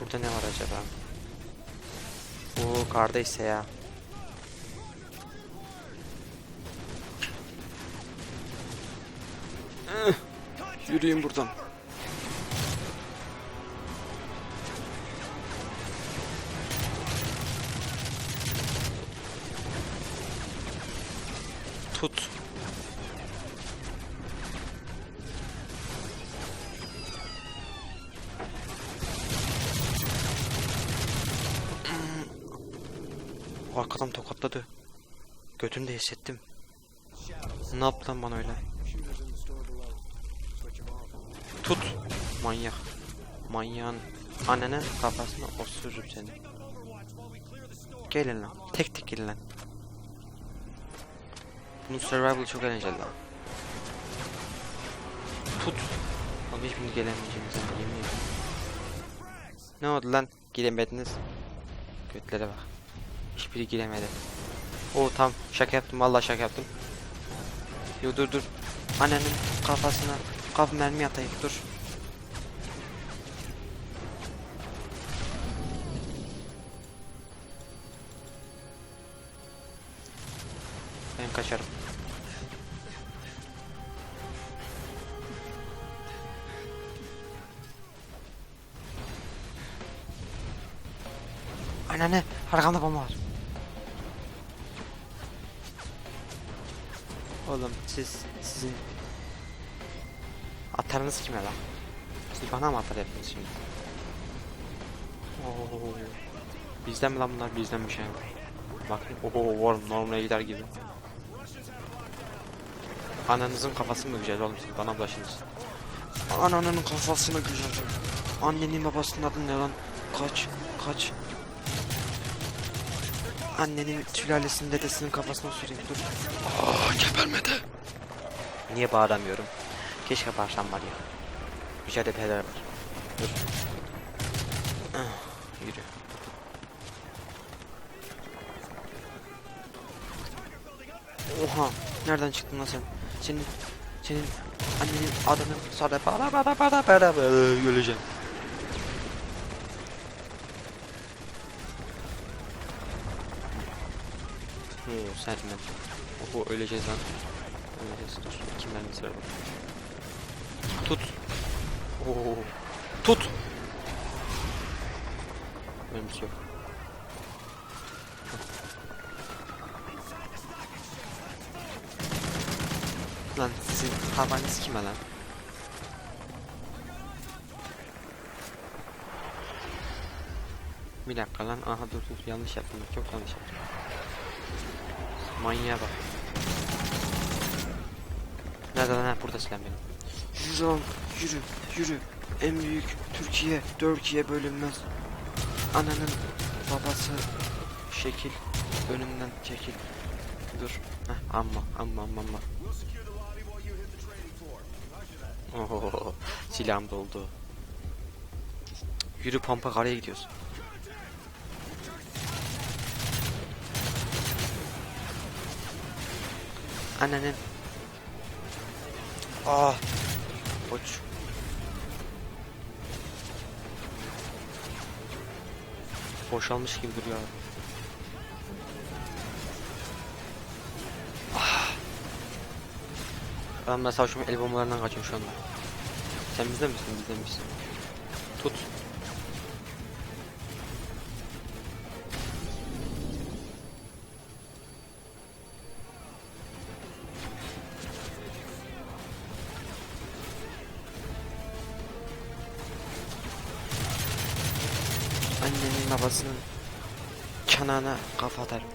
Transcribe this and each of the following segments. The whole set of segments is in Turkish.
Burada ne var acaba? Oo kardaysa ya. Eh, Yürüyün buradan. Arkadan tokatladı. Götümde hissettim. Ne yaptı lan bana öyle? Tut. Manyak. Manyağın annene kafasına osururum seni. Gelin lan. Tek tek gelin lan. Bunun survival çok eğlenceli lan. Tut. Abi hiçbiriniz gelemeyeceğiniz ama yemin ediyorum. Ne oldu lan? Giremediniz. Götlere bak. Hiçbiri giremedi. O tam şaka yaptım vallahi şaka yaptım. Yo dur dur. Annenin kafasına kaf mermi atayım dur. Ben kaçarım. Anne arkamda bomba var. Oğlum siz sizin atarınız kime lan? Siz bana mı atar yapıyorsunuz şimdi? Oo. Bizden mi lan bunlar? Bizden bir şey var. Bakın oho var normale gider gibi. Ananızın kafası mı güzel oğlum siz bana bulaşınız. Ananın kafasını güzel. Annenin babasının adı ne lan? Kaç kaç. Annenin sülalesinin dedesinin kafasına süreyim dur. Aa gebermedi. Niye bağıramıyorum? Keşke bağırsam var ya. Güzel epeler var. Dur. Ah, yürü. Oha. Nereden çıktın lan sen? Senin senin annenin adını sada para para para para öleceğim. Oo sertmen. Oho öleceğiz lan. Öleceğiz dur. Kim mermisi var bak. Tut. Oo. Tut. Mermisi yok. Lan sizin havanız kime lan? Bir dakika lan. Aha dur dur yanlış yaptım. Çok yanlış yaptım. Manyağa bak. Nerede lan? Ha, burada silah benim. Yürü lan, yürü, yürü. En büyük Türkiye, Türkiye bölünmez. Ananın babası şekil önümden çekil. Dur. Heh, amma, amma, amma, amma. Oho, silahım doldu. Yürü pampa karaya gidiyoruz. Annenin. Ah. Koç. Boşalmış gibi duruyor abi. Ah. Ben mesela şu el bombalarından kaçıyorum şu anda. Sen bizde misin? Bizde misin? Tut. Annenin babasının çanağına kafa atarım.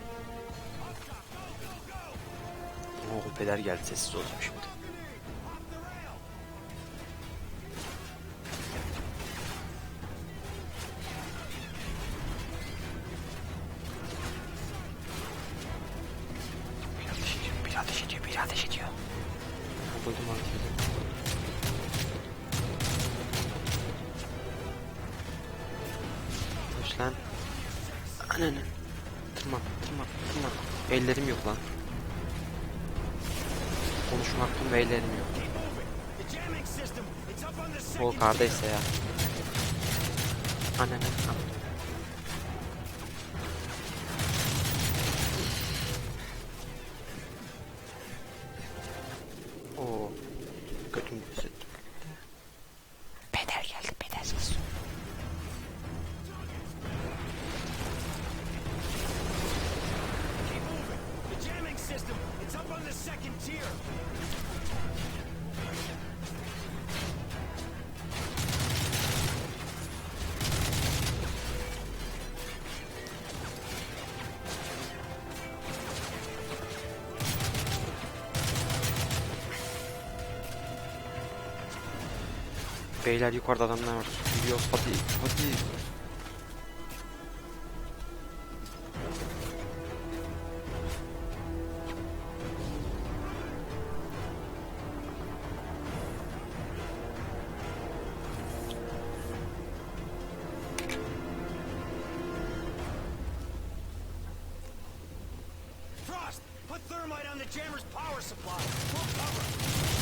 Oo peder geldi sessiz olacağım şimdi. Bir ateş ediyor, bir ateş ediyor, bir ateş ediyor. Buldum ateş lan. Ananı. Tırman, tırman, tırman. Ellerim yok lan. Konuşmaktan ve ellerim yok. O kardaysa ya. Ananı am. Beyler yukarıda adamlar var. Gidiyor hadi hadi. Thermite on the jammer's power supply. We'll cover.